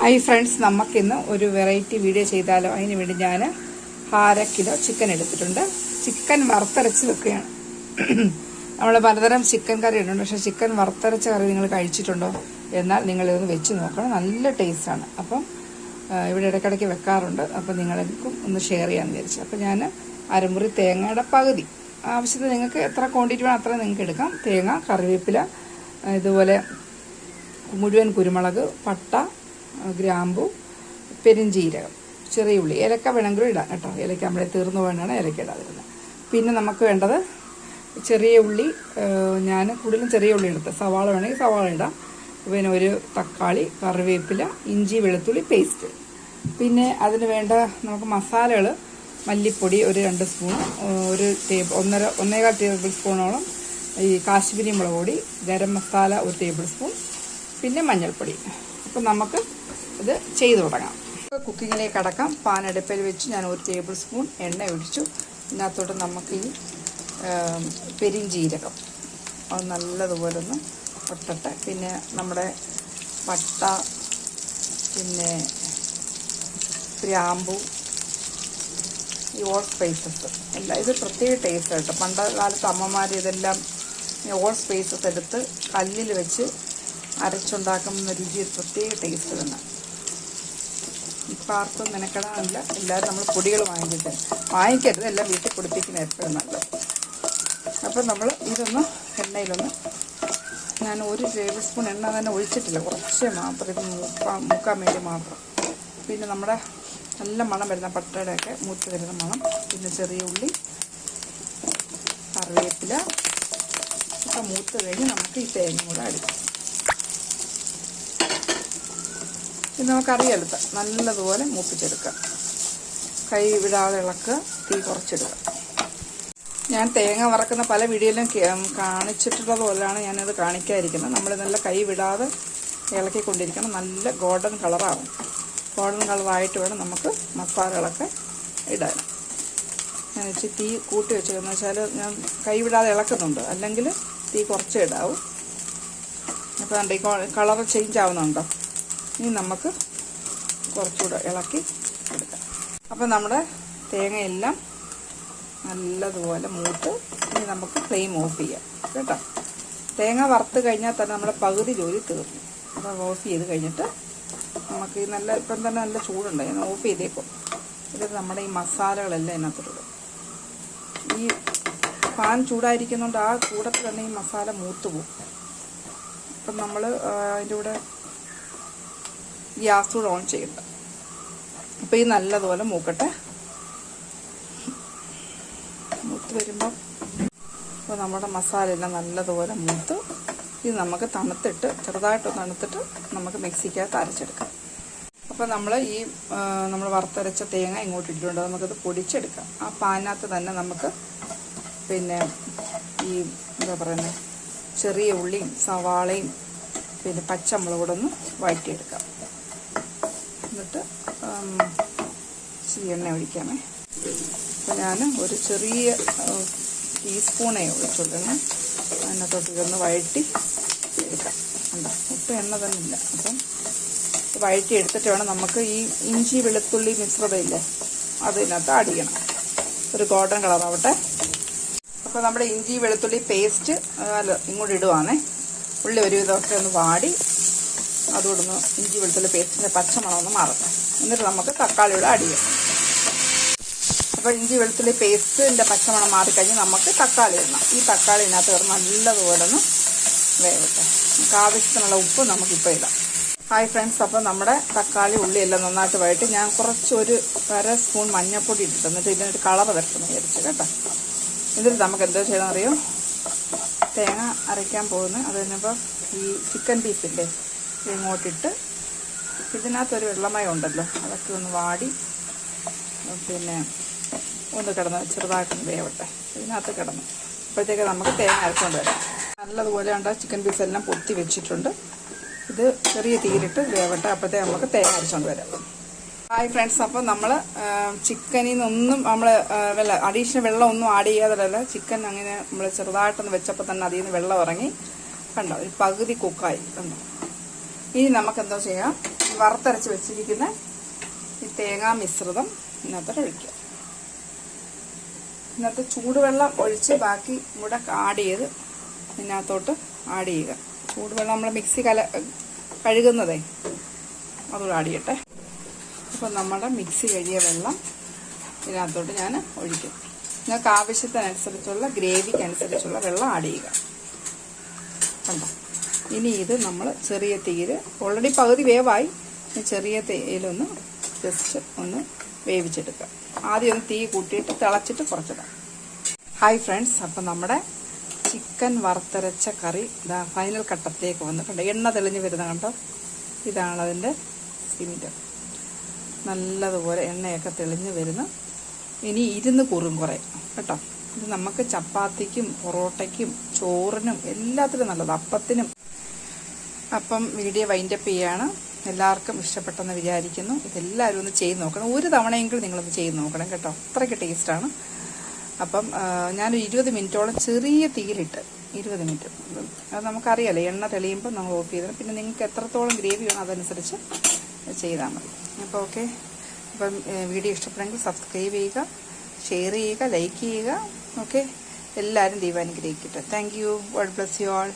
Hi friends നമുക്കിന്ന് ഒരു variety video ചെയ്താലോ? അതിന് വേണ്ടി ഞാൻ അര കിലോ ചിക്കൻ എടുത്തിട്ടുണ്ട്. ചിക്കൻ വറുത്തരച്ച് വെക്കുകയാണ്. നമ്മൾ പലതരം ചിക്കൻ കറി ഇടുന്നുണ്ട്. പക്ഷേ ചിക്കൻ വറുത്തരച്ച കറി നിങ്ങൾ കഴിച്ചിട്ടുണ്ടോ? എന്നാൽ നിങ്ങൾ ഇതൊന്ന് വെച്ച് നോക്കണം. നല്ല ടേസ്റ്റാണ് അപ്പം ഇവിടെ ഇടയ്ക്കിടയ്ക്ക് വെക്കാറുണ്ട്. അപ്പം നിങ്ങൾക്കും ഒന്ന് ഷെയർ ചെയ്യാമെന്ന് വിചാരിച്ചു. അപ്പം ഞാൻ അരമുറി തേങ്ങയുടെ പകുതി. ആവശ്യത്തിന് നിങ്ങൾക്ക് എത്ര ക്വാണ്ടിറ്റി വേണം അത്ര നിങ്ങൾക്ക് എടുക്കാം. തേങ്ങ കറിവേപ്പില ഇതുപോലെ മുഴുവൻ കുരുമുളക് പട്ട ഗ്രാമ്പു പെരിഞ്ചീരകം ചെറിയ ഉള്ളി ഏലക്ക വേണമെങ്കിലും ഇടാം കേട്ടോ. ഏലക്ക നമ്മളെ തീർന്നു വേണമെങ്കിൽ ഏലക്ക ഇടാതിരുന്നത്. പിന്നെ നമുക്ക് വേണ്ടത് ചെറിയ ഉള്ളി ഞാൻ കൂടുതലും ചെറിയ ഉള്ളി എടുത്ത് സവാള വേണമെങ്കിൽ സവാള ഇടാം. പിന്നെ ഒരു തക്കാളി കറിവേപ്പില ഇഞ്ചി വെളുത്തുള്ളി പേസ്റ്റ്. പിന്നെ അതിന് വേണ്ട നമുക്ക് മസാലകൾ മല്ലിപ്പൊടി ഒരു രണ്ട് സ്പൂൺ ഒരു ടേബിൾ ഒന്നര ഒന്നേകാൽ ടേബിൾ സ്പൂണോളം ഈ കാശ്മീരി മുളക് പൊടി ഗരം മസാല ഒരു ടേബിൾ സ്പൂൺ പിന്നെ മഞ്ഞൾപ്പൊടി. അപ്പം നമുക്ക് ഇത് ചെയ്തു തുടങ്ങാം. കുക്കിങ്ങിലേക്ക് അടക്കാം പാൻ അടുപ്പിൽ വെച്ച് ഞാൻ ഒരു ടേബിൾ സ്പൂൺ എണ്ണ ഒഴിച്ചു. ഇതിനകത്തോട്ട് നമുക്ക് ഈ പെരിഞ്ചീരകം അത് നല്ലതുപോലെ ഒന്ന് പിന്നെ നമ്മുടെ പട്ട പിന്നെ ഗ്രാമ്പു ഈ ഓൾ സ്പൈസസ് എല്ലാം. ഇത് പ്രത്യേക ടേസ്റ്റ് കേട്ടോ പണ്ട് കാലത്ത് അമ്മമാർ ഇതെല്ലാം ഓൾ സ്പൈസസ് എടുത്ത് കല്ലിൽ വെച്ച് അരച്ചുണ്ടാക്കുന്ന രുചി പ്രത്യേക ടേസ്റ്റ് തന്നെ. ഇപ്പം ആർക്കും മെനക്കെടാനില്ല എല്ലാവരും നമ്മൾ പൊടികൾ വാങ്ങിച്ചിട്ട്. വാങ്ങിക്കരുത് എല്ലാം വീട്ടിൽ പൊടിപ്പിക്കുന്ന എപ്പോഴും നല്ലത്. അപ്പം നമ്മൾ ഇതൊന്ന് എണ്ണയിലൊന്ന് ഞാൻ ഒരു ടേബിൾ സ്പൂൺ എണ്ണ തന്നെ ഒഴിച്ചിട്ടില്ല. കുറച്ച് മാത്രം ഇത് മുക്കാൻ മുക്കാൻ വേണ്ടി മാത്രം. പിന്നെ നമ്മുടെ നല്ല മണം വരുന്ന പട്ടയുടെയൊക്കെ മൂത്ത് വരുന്ന മണം. പിന്നെ ചെറിയ ഉള്ളി കറിവേപ്പില ഒക്കെ മൂത്ത് കഴിഞ്ഞ് നമുക്ക് ഈ തേങ്ങ കൂടെ അടിക്കാം. ഇത് അറിയെടുത്ത് നല്ലതുപോലെ മൂപ്പിച്ചെടുക്കാം. കൈ വിടാതെ ഇളക്കുക തീ കുറച്ചെടുക്കുക ഞാൻ തേങ്ങ വറക്കുന്ന പല വീഡിയോയിലും കാണിച്ചിട്ടുള്ളത് പോലെയാണ് ഞാനത് കാണിക്കാതിരിക്കുന്നത്. നമ്മൾ നല്ല കൈ വിടാതെ ഇളക്കിക്കൊണ്ടിരിക്കണം. നല്ല ഗോൾഡൻ കളറാവും. ഗോൾഡൻ കളറായിട്ട് വേണം നമുക്ക് മസാലകളൊക്കെ ഇടാൻ. ഞാൻ ഇച്ചിരി തീ കൂട്ടി വെച്ചതെന്ന് വെച്ചാൽ ഞാൻ കൈ വിടാതെ ഇളക്കുന്നുണ്ട്. അല്ലെങ്കിൽ തീ കുറച്ചേ ഇടാവും. അപ്പോൾ ഈ കളർ ചേഞ്ച് ആവുന്നുണ്ടോ? ഇനി നമുക്ക് കുറച്ചുകൂടെ ഇളക്കി എടുക്കാം. അപ്പോൾ നമ്മുടെ തേങ്ങയെല്ലാം നല്ലതുപോലെ മൂത്ത് ഇനി നമുക്ക് ഫ്ലെയിം ഓഫ് ചെയ്യാം. കേട്ടോ? തേങ്ങ വറുത്ത് കഴിഞ്ഞാൽ തന്നെ നമ്മുടെ പകുതി ജോലി തീർന്നു. അപ്പോൾ ഓഫ് ചെയ്ത് കഴിഞ്ഞിട്ട് നമുക്ക് നല്ല ഇപ്പം തന്നെ നല്ല ചൂടുണ്ട്. ഞാൻ ഓഫ് ചെയ്തേക്കും. ഇത് നമ്മുടെ ഈ മസാലകളെല്ലാം ഇതിനകത്തിടും ഈ പാൻ ചൂടായിരിക്കുന്നതുകൊണ്ട് ആ കൂടത്തിൽ തന്നെ ഈ മസാല മൂത്ത് പോകും. അപ്പം നമ്മൾ അതിന്റെ കൂടെ ഗ്യാസ് ഓൺ ചെയ്യണ്ട അപ്പോൾ ഈ നല്ലതുപോലെ മൂക്കട്ടെ. മൂത്ത് വരുമ്പം അപ്പോൾ നമ്മുടെ മസാല എല്ലാം നല്ലതുപോലെ മൂത്ത് ഇത് നമുക്ക് തണുത്തിട്ട് ചെറുതായിട്ട് തണുത്തിട്ട് നമുക്ക് മിക്സിക്കകത്ത് അരച്ചെടുക്കാം. അപ്പോൾ നമ്മൾ ഈ നമ്മൾ വറുത്തരച്ച തേങ്ങ ഇങ്ങോട്ട് ഇട്ടിട്ടുണ്ട്. നമുക്കത് പൊടിച്ചെടുക്കാം. ആ പാനകത്ത് തന്നെ നമുക്ക് പിന്നെ ഈ എന്താ പറയുന്നത് ചെറിയ ഉള്ളിയും സവാളയും പിന്നെ പച്ചമുളകൂടൊന്ന് വഴറ്റിയെടുക്കാം. എന്നിട്ട് ഇച്ചിരി എണ്ണ ഒഴിക്കാമേ. അപ്പോൾ ഞാൻ ഒരു ചെറിയ ടീസ്പൂണേ ഒഴിച്ചുള്ളൂ എണ്ണ അതിനകത്തോട്ട് ഇതൊന്ന് വഴറ്റി എടുക്കാം. ഉണ്ടോ ഒട്ടും എണ്ണ തന്നെ ഇല്ല. അപ്പം വഴറ്റി എടുത്തിട്ട് വേണം നമുക്ക് ഈ ഇഞ്ചി വെളുത്തുള്ളി മിശ്രിതമില്ലേ അതിനകത്ത് അടിക്കണം ഒരു ഗോൾഡൻ കളറാവട്ടെ അപ്പോൾ നമ്മുടെ ഇഞ്ചി വെളുത്തുള്ളി പേസ്റ്റ് അല്ല ഇങ്ങോട്ട് ഇടുവാണേ. ഉള്ളി ഒരു വിധമൊക്കെ ഒന്ന് വാടി അതുകൊണ്ടൊന്ന് ഇഞ്ചി വെളുത്തുള്ളി പേസ്റ്റിന്റെ പച്ചമണം മാറട്ടെ എന്നിട്ട് നമുക്ക് തക്കാളിയുടെ അടി ചെയ്യാം അപ്പോൾ ഇഞ്ചി വെളുത്തുള്ളി പേസ്റ്റിന്റെ പച്ചമണം മാറിക്കഴിഞ്ഞ് നമുക്ക് തക്കാളി ഇടണം. ഈ തക്കാളി ഇതിനകത്ത് കിടന്ന് നല്ലതുപോലെ ഒന്ന് വേവട്ടെ. നമുക്ക് ആവശ്യത്തിനുള്ള ഉപ്പ് നമുക്കിപ്പോൾ ഇടാം. Hi friends. അപ്പോൾ നമ്മുടെ തക്കാളി ഉള്ളി എല്ലാം നന്നായിട്ട് വഴറ്റി ഞാൻ കുറച്ചൊരു അര സ്പൂൺ മഞ്ഞൾപ്പൊടി ഇട്ടിട്ട് എന്നിട്ട് ഇതിനൊരു കളർ വരട്ടെന്ന് വിചാരിച്ചു കേട്ടോ. എന്നിട്ട് നമുക്ക് എന്താ ചെയ്യണം അറിയോ തേങ്ങ അരയ്ക്കാൻ പോകുന്നത്. അത് കഴിഞ്ഞപ്പോൾ ഈ ചിക്കൻ പീസില്ലേ ഇങ്ങോട്ടിട്ട് ഇതിനകത്തൊരു വെള്ളമയം ഉണ്ടല്ലോ അതൊക്കെ ഒന്ന് വാടി പിന്നെ ഒന്ന് കിടന്ന് ചെറുതായിട്ടൊന്ന് വേവട്ടെ. ഇതിനകത്ത് കിടന്നു. അപ്പോഴത്തേക്ക് നമുക്ക് തേങ്ങ അരച്ചുകൊണ്ട് വരാം. നല്ലതുപോലെ ഉണ്ട് ചിക്കൻ പീസ് എല്ലാം പൊത്തി വെച്ചിട്ടുണ്ട്. ഇത് ചെറിയ തീരിട്ട് വേവട്ടെ അപ്പോഴത്തേക്ക് നമുക്ക് തേങ്ങ അരച്ചുകൊണ്ട് വരാം. ഹായ് ഫ്രണ്ട്സ് അപ്പോൾ നമ്മൾ ചിക്കനിൽ നിന്നൊന്നും നമ്മൾ വെള്ളം അഡീഷണൽ വെള്ളമൊന്നും ആഡ് ചെയ്യാതല്ല ചിക്കൻ അങ്ങനെ നമ്മൾ ചെറുതായിട്ടൊന്ന് വെച്ചപ്പോൾ തന്നെ അതിൽ നിന്ന് വെള്ളം ഇറങ്ങി. കണ്ടോ ഒരു പകുതി കുക്കായി. കണ്ടോ? ഇനി നമുക്ക് എന്തോ ചെയ്യാം? വറുത്തരച്ച് വെച്ചിരിക്കുന്ന ഈ തേങ്ങാ മിശ്രിതം ഇന്നത്തെ ഒഴിക്കുക ഇന്നത്തെ ചൂടുവെള്ളം ഒഴിച്ച് ബാക്കി കൂടെ ആഡ് ചെയ്ത് ഇതിനകത്തോട്ട് ആഡ് ചെയ്യുക. ചൂടുവെള്ളം നമ്മൾ മിക്സി കല കഴുകുന്നതേ അതുകൂടെ ആഡ് ചെയ്യട്ടെ. അപ്പോൾ നമ്മുടെ മിക്സി കഴിയ വെള്ളം ഇതിനകത്തോട്ട് ഞാൻ ഒഴിക്കും. നിങ്ങൾക്ക് ആവശ്യത്തിനനുസരിച്ചുള്ള ഗ്രേവിക്ക് അനുസരിച്ചുള്ള വെള്ളം ആഡ് ചെയ്യുക. കണ്ടോ? ഇനി ഇത് നമ്മൾ ചെറിയ തീയിൽ ഓൾറെഡി പകുതി വേവായി. ചെറിയ തീയിലൊന്ന് ജസ്റ്റ് ഒന്ന് വേവിച്ചെടുക്കുക. ആദ്യം ഒന്ന് തീ കൂട്ടിയിട്ട് തിളച്ചിട്ട് കുറച്ചിടാം. ഹായ് ഫ്രണ്ട്സ് അപ്പം നമ്മുടെ ചിക്കൻ വറുത്തരച്ച കറി ഇതാ ഫൈനൽ ഘട്ടത്തിലേക്ക് വന്നിട്ടുണ്ട്. എണ്ണ തെളിഞ്ഞ് വരുന്ന കണ്ടോ? ഇതാണ് അതിന്റെ സിമിന്റ് നല്ലതുപോലെ എണ്ണയൊക്കെ തെളിഞ്ഞ് വരുന്നു. ഇനി ഇരുന്ന് കുറും കുറേ. കേട്ടോ? ഇത് നമുക്ക് ചപ്പാത്തിക്കും പൊറോട്ടയ്ക്കും ചോറിനും എല്ലാത്തിനും നല്ലത് അപ്പത്തിനും അപ്പം വീഡിയോ വൈൻഡപ്പ് ചെയ്യാണ്. എല്ലാവർക്കും ഇഷ്ടപ്പെട്ടെന്ന് വിചാരിക്കുന്നു. ഇതെല്ലാവരും ഒന്ന് ചെയ്ത് നോക്കണം. ഒരു തവണയെങ്കിലും നിങ്ങളൊന്ന് ചെയ്ത് നോക്കണം കേട്ടോ. അത്രയ്ക്ക് ടേസ്റ്റാണ് അപ്പം ഞാനൊരു ഇരുപത് മിനിറ്റോളം ചെറിയ തീയിലിട്ട് ഇരുപത് മിനിറ്റ്. അത് നമുക്കറിയാലോ എണ്ണ തെളിയുമ്പോൾ നമ്മൾ ഓഫ് ചെയ്തത് പിന്നെ നിങ്ങൾക്ക് എത്രത്തോളം ഗ്രേവി വേണം അതനുസരിച്ച് ചെയ്താൽ മതി. അപ്പോൾ ഓക്കെ അപ്പം വീഡിയോ ഇഷ്ടപ്പെടുമെങ്കിൽ സബ്സ്ക്രൈബ് ചെയ്യുക ഷെയർ ചെയ്യുക ലൈക്ക് ചെയ്യുക. ഓക്കെ എല്ലാവരും ദൈവാനുഗ്രഹിക്കട്ടെ thank you God bless you all